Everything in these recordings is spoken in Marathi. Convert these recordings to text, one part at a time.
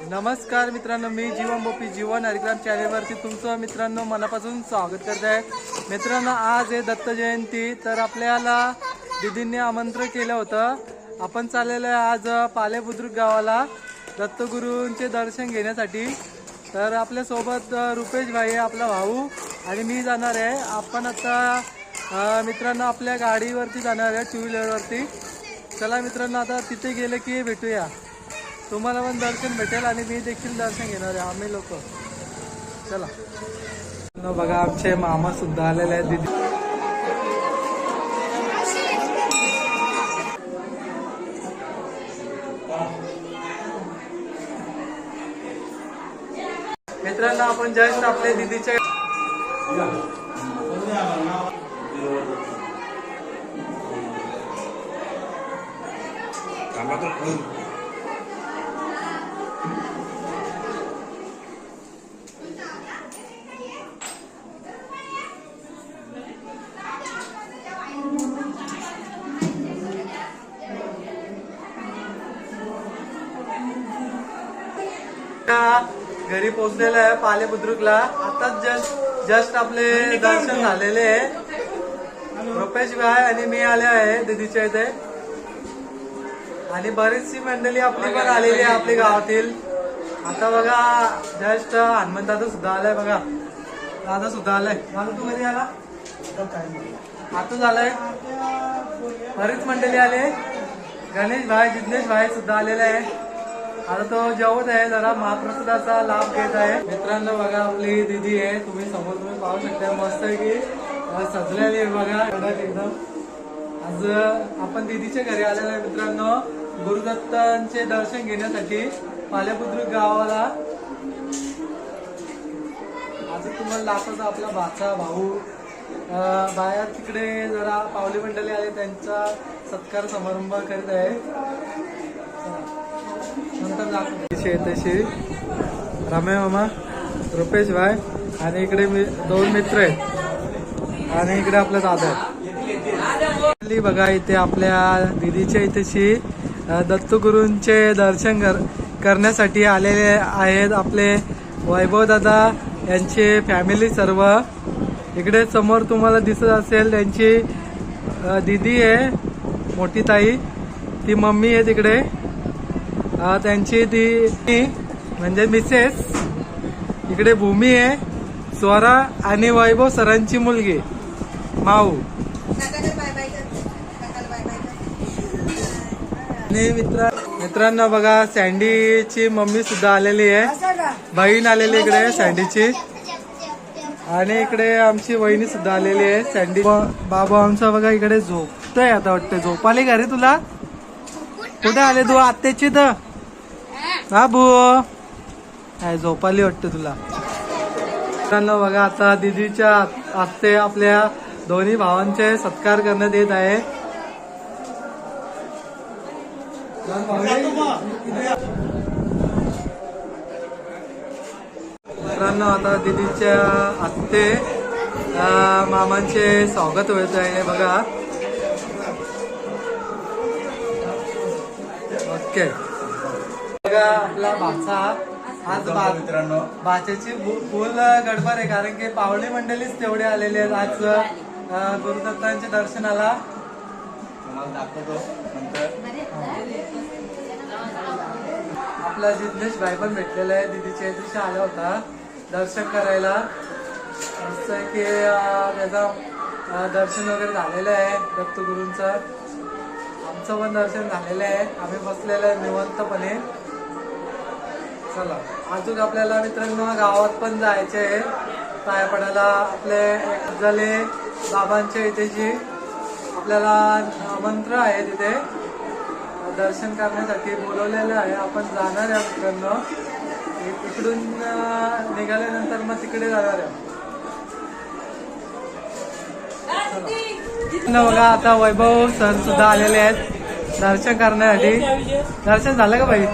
नमस्कार मित्रांनो मी जीवन बोपी जीवन हरिग्राम चॅनेलवरती तुमचं मित्रांनो मनापासून स्वागत करत आहे. मित्रांनो आज आहे दत्त जयंती तर आपल्याला दिदींनी आमंत्रण केलं होतं. आपण चाललेलं आहे आज पाले बुद्रुक गावाला दत्तगुरूंचे दर्शन घेण्यासाठी. तर आपल्यासोबत रुपेश भाई आहे आपला भाऊ आणि मी जाणार आहे. आपण आता मित्रांनो आपल्या गाडीवरती जाणार आहे टू व्हीलरवरती चला मित्रांनो आता तिथे गेले की भेटूया. तुम्हाला पण दर्शन भेटेल आणि मी देखील दर्शन घेणार आहे. आम्ही लोक. चला. न बघा आमचे मामा सुद्धा आलेले आहेत दिदी. मित्रांनो आपण जस्ट आपल्या दिदीच्या घरी पोहोचलेलं आहे पाले बुद्रुकला आताच जस्ट जस्ट आपले दर्शन झालेले आहे. रुपेश भाई आणि मी आले आहे दिदीच्या इथे. आणि बरीचशी मंडळी आपली पण आलेली आहे आपल्या गावातील. आता बघा जस्ट हनुमान दादा सुद्धा आलाय बघा. दादा सुद्धा आलाय. दादा तू कधी आला? आता झालाय. बरीच मंडळी आले गणेश भाई जिज्ञेश भाई सुद्धा आलेले आहे. आता तो जेवत आहे जरा महाप्रसादाचा लाभ घेत आहे. मित्रांनो बघा आपली दिदी आहे. तुम्ही समोर तुम्ही पाहू शकता. मस्त आहे की सजलेली आहे बघा. एकदम. आज आपण दिदीच्या घरी आलेलो आहे मित्रांनो. गुरुदत्तांचे दर्शन घेण्यासाठी पाल्याबुद्रुक गावाला. आज तुम्हाला दाखवतो आपला भाचा भाऊ. बाहेर तिकडे जरा पावली मंडळी आले त्यांचा सत्कार समारंभ करीत आहे. नंतर दाखवतो तशी रम्या मामा रुपेश भाई आणि इकडे मी दोन मित्र आहेत. आणि इकडे आपल्या दादा आहेत. बघा इथे आपल्या दिदीच्या इथेशी दत्तगुरूंचे दर्शन कर करण्यासाठी आलेले आहेत आपले वैभव दादा यांचे फॅमिली सर्व. इकडे समोर तुम्हाला दिसत असेल त्यांची दिदी आहे मोठी ताई. ती मम्मी आहे तिकडे त्यांची ती म्हणजे मिसेस इकडे भूमी आहे स्वरा आणि वैभव सरांची मुलगी माऊ. आणि मित्र मित्रांनो बघा सँडीची मम्मी सुद्धा आलेली आहे. बहीण आलेली इकडे सँडीची. आणि इकडे आमची वहिनी सुद्धा आलेली आहे सँडी. बाबा आमचा बघा इकडे झोपतोय आता वाटतं. झोपाले का रे तुला? कुठे आले तू? आत्याची तर. हा काय झोपाली वाटते तुला? मित्रांनो बघा आता दिदीच्या हस्ते आपल्या दोन्ही भावांचे सत्कार करण्यात येत आहे. मित्रांनो आता दिदीच्या हस्ते मामांचे स्वागत होत आहे बघा. ओके. बघा आपला भाचा. आज मित्रांनो. भाच्याची फुल गडबड आहे कारण की पावणे मंडळीच तेवढे आलेले आहेत आज गुरुदत्तांच्या दर्शनाला. तुम्हाला दाखवतो नंतर. आपला जिज्ञेश भाई पण भेटलेला आहे दिदीच्या दिवशी आला होता दर्शन करायला. असं की त्याचा दर्शन वगैरे झालेलं आहे दत्तगुरूंचं. आमचं पण दर्शन झालेलं आहे. आम्ही बसलेलं आहे निवंतपणे. चला. अजून आपल्याला मित्रांनो गावात पण जायचे आहे. पायापडायला आपले एक झाले बाबांच्या इथेची आपल्याला मंत्र आहे तिथे. दर्शन करण्यासाठी बोलवलेलं आहे. आपण जाणार आहे मित्रांनो. इकडून निघाल्यानंतर मग तिकडे जाणार आहे. बघा आता वैभव सर सुद्धा आलेले आहेत. दर्शन करण्यासाठी. दर्शन झालं का भाई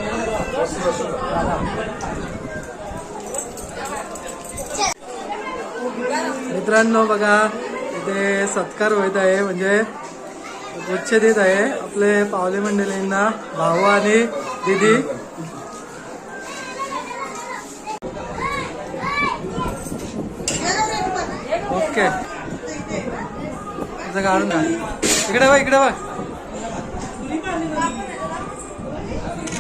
मित्रांनो बघा इथे सत्कार होत आहे म्हणजे गुच्छ देत आहे आपले पावले मंडळींना भाऊ आणि दिदी. ओके. काढून इकडे बघ इकडे बघ.